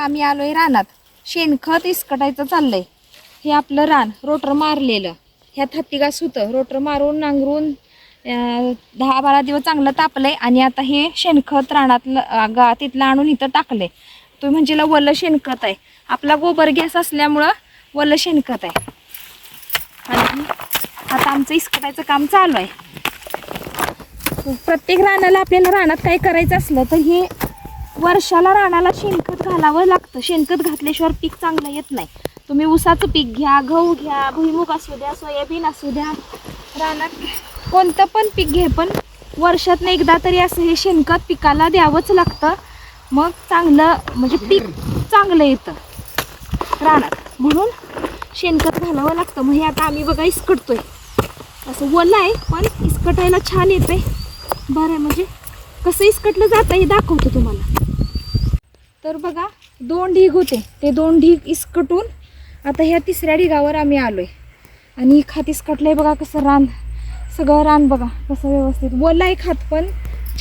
आम्ही आलोय रानात. शेणखत इसकटायचं चाललंय. हे आपलं रान रोटर मारलेलं. ह्यात हत्ती होतं रोटर मारून नांगरून दहा बारा दिवस चांगलं तापलंय आणि आता हे शेणखत रानातलं गा तिथलं आणून इथं टाकलंय. तुम्ही म्हणजे वल्ल शेणखत आहे. आपला गोबर गॅस असल्यामुळं वल्ल शेणखत आहे. आणि आता आमचं इसकटायचं काम चालू आहे. प्रत्येक रानाला आपल्याला रानात काय करायचं असलं तर हे वर्षाला रानाला शेणखत घालावं लागतं. शेणखत घातल्याशिवाय पीक चांगलं येत नाही. तुम्ही ऊसाचं पीक घ्या गहू घ्या भुईमुग असू द्या सोयाबीन असू द्या. रानात कोणतं पण पीक घे पण वर्षातनं एकदा तरी असं हे शेणखत पिकाला द्यावंच लागतं. मग चांगलं म्हणजे पीक चांगलं येतं रानात. म्हणून शेणखत घालावं लागतं. मग हे आता आम्ही बघा इसकटतोय असं ओलं आहे पण इसकटायला छान येतं आहे बरं आहे म्हणजे कसं इसकटलं जातं हे दाखवतो तुम्हाला. तर बघा दोन ढीग होते. ते दोन ढीग इसकटून आता ह्या तिसऱ्या ढिगावर आम्ही आलोय. आणि खात इसकटलंय बघा कसं रान सगळं रान बघा कसं व्यवस्थित. वलाय खात पण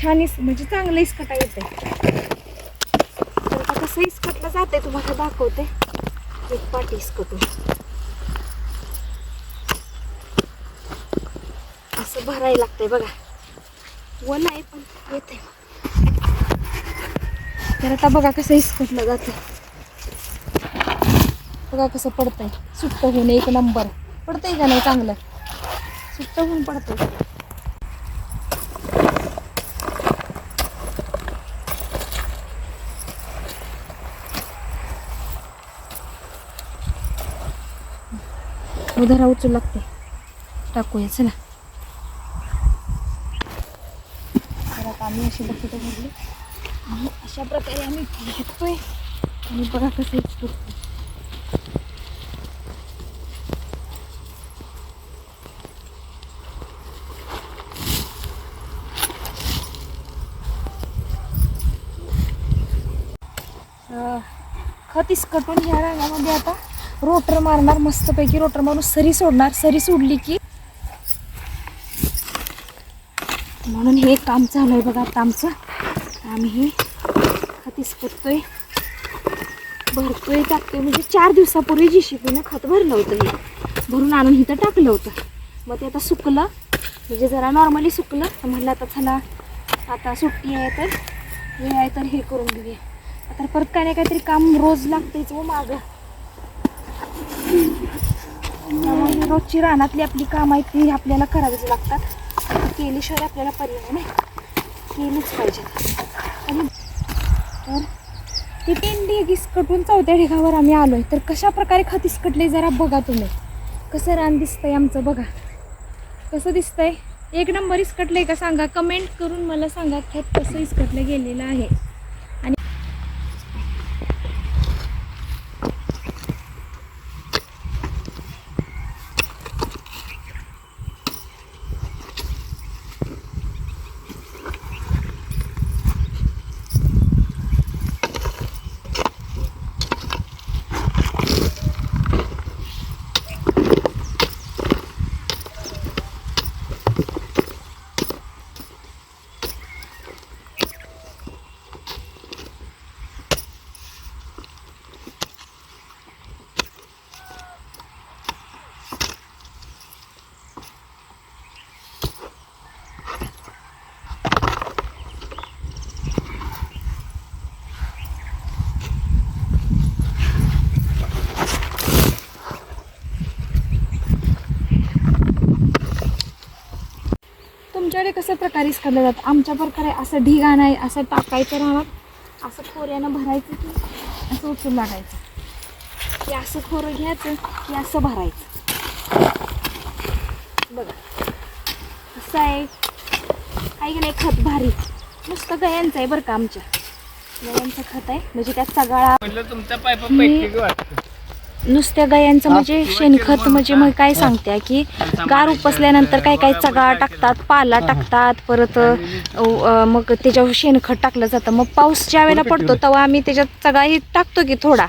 छान इस म्हणजे चांगलं इसकटा येते तर कसं इसकटलं जाते तुम्हाला दाखवते. एक पाटी इसकटून. असं भरायला लागतंय बघा. वलाय आहे पण येते तर आता बघा कसं हिसकटलं जातं बघा कसं पडतंय. सुट्ट होऊन एक नंबर. पडतंय का नाही चांगलं? सुट्ट होऊन पडतंय. हो, उधारा उचलू लागते टाकूया चला. आम्ही अशी बकेट भरली. आणि अशा प्रकारे आम्ही घेतोय आणि बघा कसं इचकटतो अं, खत इसकटून ह्या रंगामध्ये आता रोटर मारणार मस्तपैकी रोटर मारून सरी सोडणार. सरी सोडली की म्हणून हे काम चालू आहे बघा आता आमचं. आम्ही हे खतीस करतोय. भरतोय टाकतोय. म्हणजे चार दिवसापूर्वी जी शिपीनं खत भरलं होतं हे. भरून आणून इथं टाकलं होतं. मग ते आता सुकलं. म्हणजे जरा नॉर्मली सुकलं. तर म्हणलं आता चला आता सुट्टी आहे तर वेळ आहे तर हे करून घेऊया. आता परत काय नाही काहीतरी काम रोज लागतेच व मागं. त्यामुळे रोजची रानातली आपली कामं आहेत ती आपल्याला करावीच लागतात. केल्याशिवाय आपल्याला पर्याय नाही. केलीच पाहिजे. आणि तर ते तीन ढीग इसकटून चौथ्या ढिगावर आम्ही आलो आहे तर कशा प्रकारे खत इसकटले जरा बघा तुम्ही. कसं रान दिसतंय आमचं बघा. कसं दिसतंय? एक नंबर इसकटलंय का सांगा? कमेंट करून मला सांगा खत कसं इसकटलं गेलेलं आहे. तुमच्याकडे कसं प्रकारे इसकटलं जातं? आमच्या प्रकारे असं ढिग आणाय असं टाकायचं राहणार असं खोऱ्यानं भरायचं की असं उचलून लागायचं. की असं खोरं घ्यायचं की असं भरायचं. बघा. असं आहे. काही की नाही खत भारी. नुसतं गयांचं आहे बरं का आमच्या. गयांचं खत आहे. म्हणजे त्यात सगळा म्हटलं तुमचा नुसत्या गायांचं म्हणजे शेणखत म्हणजे मग काय सांगते की गार उपसल्यानंतर काय काय चगाळा टाकतात पाला टाकतात परत मग त्याच्यावर शेणखत टाकलं जातं. मग पाऊस ज्या वेळेला पडतो तेव्हा आम्ही त्याच्यात चगाही टाकतो की थोडा.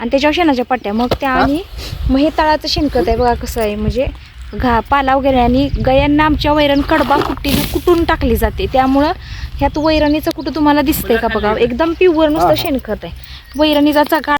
आणि त्याच्यावर शेणाच्या पट्ट्या. मग त्या आणि मग हे तळाचं शेणखत आहे बघा कसं आहे. म्हणजे घा पाला वगैरे आणि गयांना आमच्या वैरण कडबा कुट्टीनं कुटून टाकली जाते. त्यामुळं ह्यात वैरणीचं कुठं तुम्हाला दिसतंय का बघा? एकदम प्युअर नुसतं शेणखत आहे. वैरणीचा चकाळा